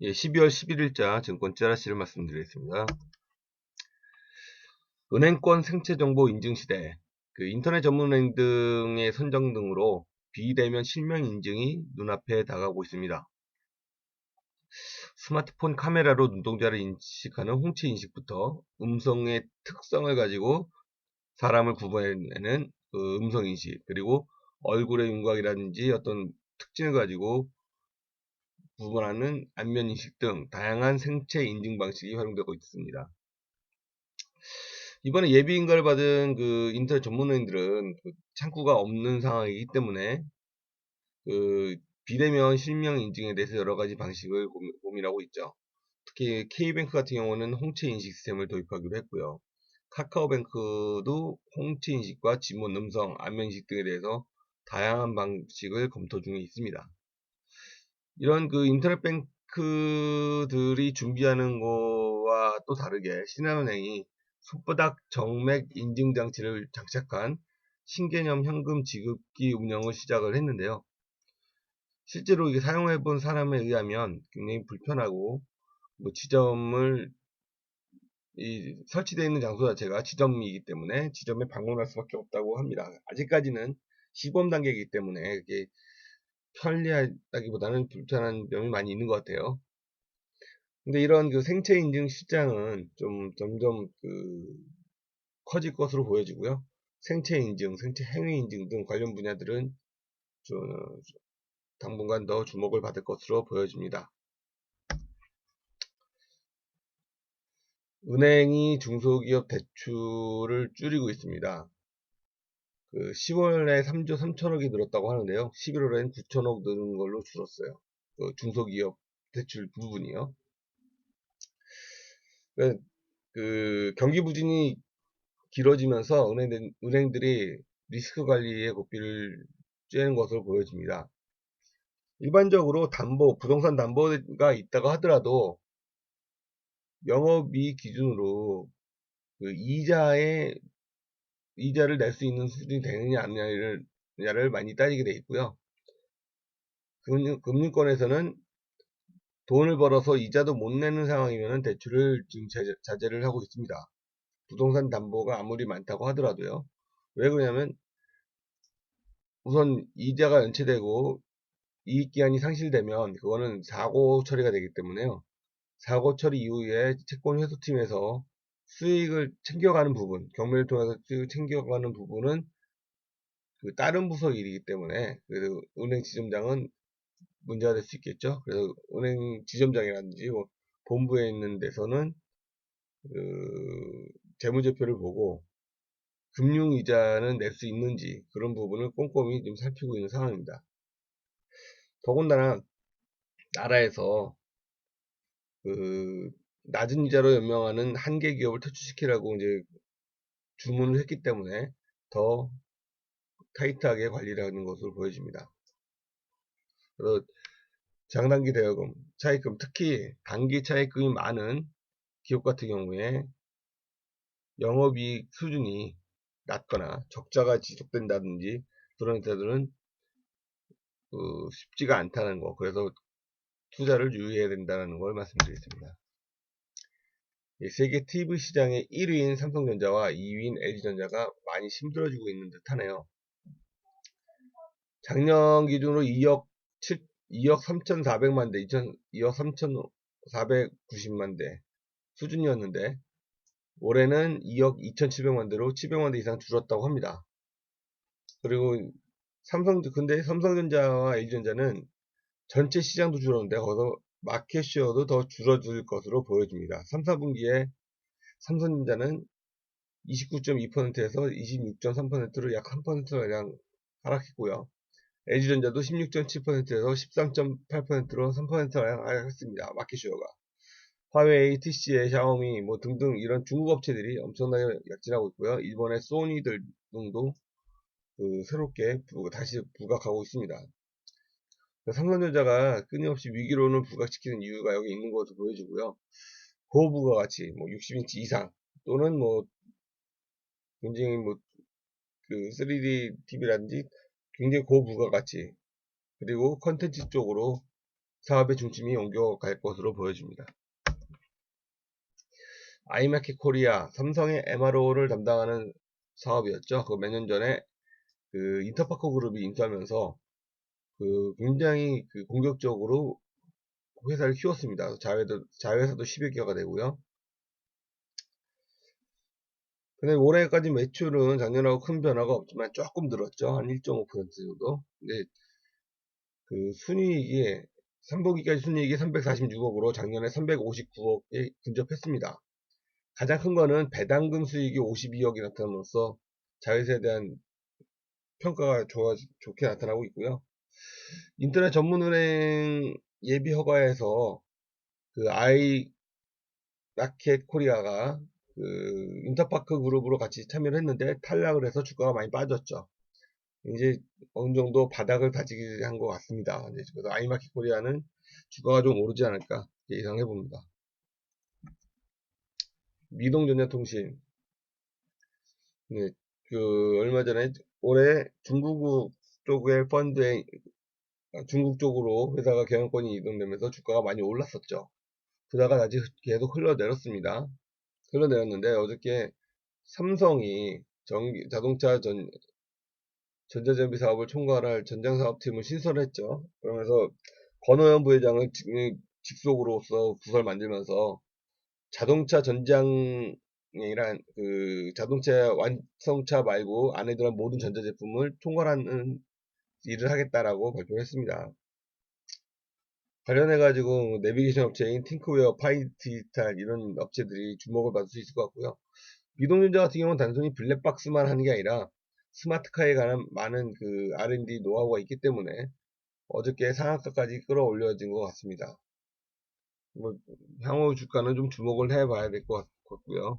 예, 12월 11일자 증권 찌라시를 말씀드리겠습니다. 은행권 생체정보 인증 시대, 그 인터넷 전문은행 등의 선정 등으로 비대면 실명 인증이 눈앞에 다가오고 있습니다. 스마트폰 카메라로 눈동자를 인식하는 홍채 인식부터 음성의 특성을 가지고 사람을 구분해내는 그 음성 인식, 그리고 얼굴의 윤곽이라든지 어떤 특징을 가지고 구분하는 안면 인식 등 다양한 생체 인증 방식이 활용되고 있습니다. 이번에 예비 인가를 받은 그 인터넷 전문은행들은 그 창구가 없는 상황이기 때문에 그 비대면 실명 인증에 대해서 여러 가지 방식을 고민하고 있죠. 특히 K뱅크 같은 경우는 홍채 인식 시스템을 도입하기로 했고요. 카카오뱅크도 홍채 인식과 지문, 음성, 안면 인식 등에 대해서 다양한 방식을 검토 중에 있습니다. 이런 그 인터넷 뱅크들이 준비하는 거와 또 다르게 신한은행이 손바닥 정맥 인증 장치를 장착한 신개념 현금 지급기 운영을 시작을 했는데요. 실제로 이게 사용해 본 사람에 의하면 굉장히 불편하고 뭐 지점을 이 설치되어 있는 장소 자체가 지점이기 때문에 지점에 방문할 수밖에 없다고 합니다. 아직까지는 시범 단계이기 때문에 이게 편리하다기보다는 불편한 점이 많이 있는 것 같아요. 근데 이런 그 생체 인증 시장은 좀 점점 그 커질 것으로 보여지고요. 생체 인증, 생체 행위 인증 등 관련 분야들은 좀 당분간 더 주목을 받을 것으로 보여집니다. 은행이 중소기업 대출을 줄이고 있습니다. 그 10월에 3조 3천억이 늘었다고 하는데요. 11월엔 9천억 늘은 걸로 줄었어요. 그 중소기업 대출 부분이요. 그, 그 경기 부진이 길어지면서 은행, 은행들이 리스크 관리에 고삐를 쬐는 것으로 보여집니다. 일반적으로 담보, 부동산 담보가 있다고 하더라도 영업이익 기준으로 그 이자의 이자를 낼 수 있는 수준이 되느냐 아니냐를 냐를 많이 따지게 돼 있고요. 금융, 금융권에서는 돈을 벌어서 이자도 못 내는 상황이면 대출을 지금 자제, 를 하고 있습니다. 부동산 담보가 아무리 많다고 하더라도요. 왜 그러냐면 우선 이자가 연체되고 이익기한이 상실되면 그거는 사고 처리가 되기 때문에요. 사고 처리 이후에 채권 회수팀에서 수익을 챙겨가는 부분, 경매를 통해서 챙겨가는 부분은 그 다른 부서 일이기 때문에 그래서 은행 지점장은 문제가 될 수 있겠죠. 그래서 은행 지점장이라든지 뭐 본부에 있는 데서는 그 재무제표를 보고 금융이자는 낼 수 있는지 그런 부분을 꼼꼼히 좀 살피고 있는 상황입니다. 더군다나 나라에서 그 낮은 이자로 연명하는 한계 기업을 퇴출시키라고 이제 주문을 했기 때문에 더 타이트하게 관리를 하는 것으로 보여집니다. 그래서 장단기 대여금, 차입금, 특히 단기 차입금이 많은 기업 같은 경우에 영업이익 수준이 낮거나 적자가 지속된다든지 그런 회사들은 그 쉽지가 않다는 거. 그래서 투자를 유의해야 된다는 걸 말씀드리겠습니다. 세계 TV 시장의 1위인 삼성전자와 2위인 LG전자가 많이 힘들어지고 있는 듯 하네요. 작년 기준으로 2억 7, 2억 3,400만 대, 2억 3,490만 대 수준이었는데 올해는 2억 2,700만 대로 700만 대 이상 줄었다고 합니다. 그리고 삼성 근데 삼성전자와 LG전자는 전체 시장도 줄었는데 거기서 마켓시어도 더 줄어들 것으로 보여집니다. 3, 4분기에 삼성전자는 29.2%에서 26.3%로 약 3%가량 하락했고요. LG전자도 16.7%에서 13.8%로 3%가량 하락했습니다. 마켓시어가. 화웨이, TCL, 샤오미 뭐 등등 이런 중국 업체들이 엄청나게 약진하고 있고요. 일본의 소니들 등도 그 새롭게 다시 부각하고 있습니다. 삼성전자가 끊임없이 위기론을 부각시키는 이유가 여기 있는 것으로 보여지고요. 고부가 가치, 뭐 60인치 이상, 또는 뭐, 굉장히 뭐, 그 3D TV라든지 굉장히 고부가 가치, 그리고 컨텐츠 쪽으로 사업의 중심이 옮겨갈 것으로 보여집니다. 아이마켓 코리아, 삼성의 MRO를 담당하는 사업이었죠. 그 몇 년 전에 그 인터파크 그룹이 인수하면서 그 굉장히 그 공격적으로 회사를 키웠습니다. 자회도, 자회사도 10여 개가 되고요. 근데 올해까지 매출은 작년하고 큰 변화가 없지만 조금 늘었죠. 한 1.5% 정도. 근데 그 순이익이 3분기까지 순이익이 346억으로 작년에 359억에 근접했습니다. 가장 큰 거는 배당금 수익이 52억이 나타남으로써 자회사에 대한 평가가 좋아, 좋게 나타나고 있고요. 인터넷 전문은행 예비 허가에서 그 아이 마켓 코리아가 그 인터파크 그룹으로 같이 참여를 했는데 탈락을 해서 주가가 많이 빠졌죠. 이제 어느 정도 바닥을 다지게 한 것 같습니다. 그래서 아이마켓 코리아는 주가가 좀 오르지 않을까 예상해 봅니다. 미동전자통신 네, 그 얼마 전에 올해 중국 쪽의 펀드에 중국 쪽으로 회사가 경영권이 이동되면서 주가가 많이 올랐었죠. 그다가 다시 계속 흘러내렸습니다. 흘러내렸는데 어저께 삼성이 전기, 자동차 전, 전자정비 사업을 총괄할 전장사업팀을 신설했죠. 그러면서 권호연 부회장을 직, 직속으로서 부서를 만들면서 자동차 전장이란 그 자동차 완성차 말고 안에 들어간 모든 전자제품을 총괄하는 일을 하겠다라고 발표했습니다. 관련해가지고 내비게이션 업체인 팅크웨어, 파이티탈 이런 업체들이 주목을 받을 수 있을 것 같고요. 미동전자 같은 경우는 단순히 블랙박스만 하는 게 아니라 스마트카에 관한 많은 그 R&D 노하우가 있기 때문에 어저께 상한가까지 끌어올려진 것 같습니다. 뭐 향후 주가는 좀 주목을 해봐야 될 것 같고요.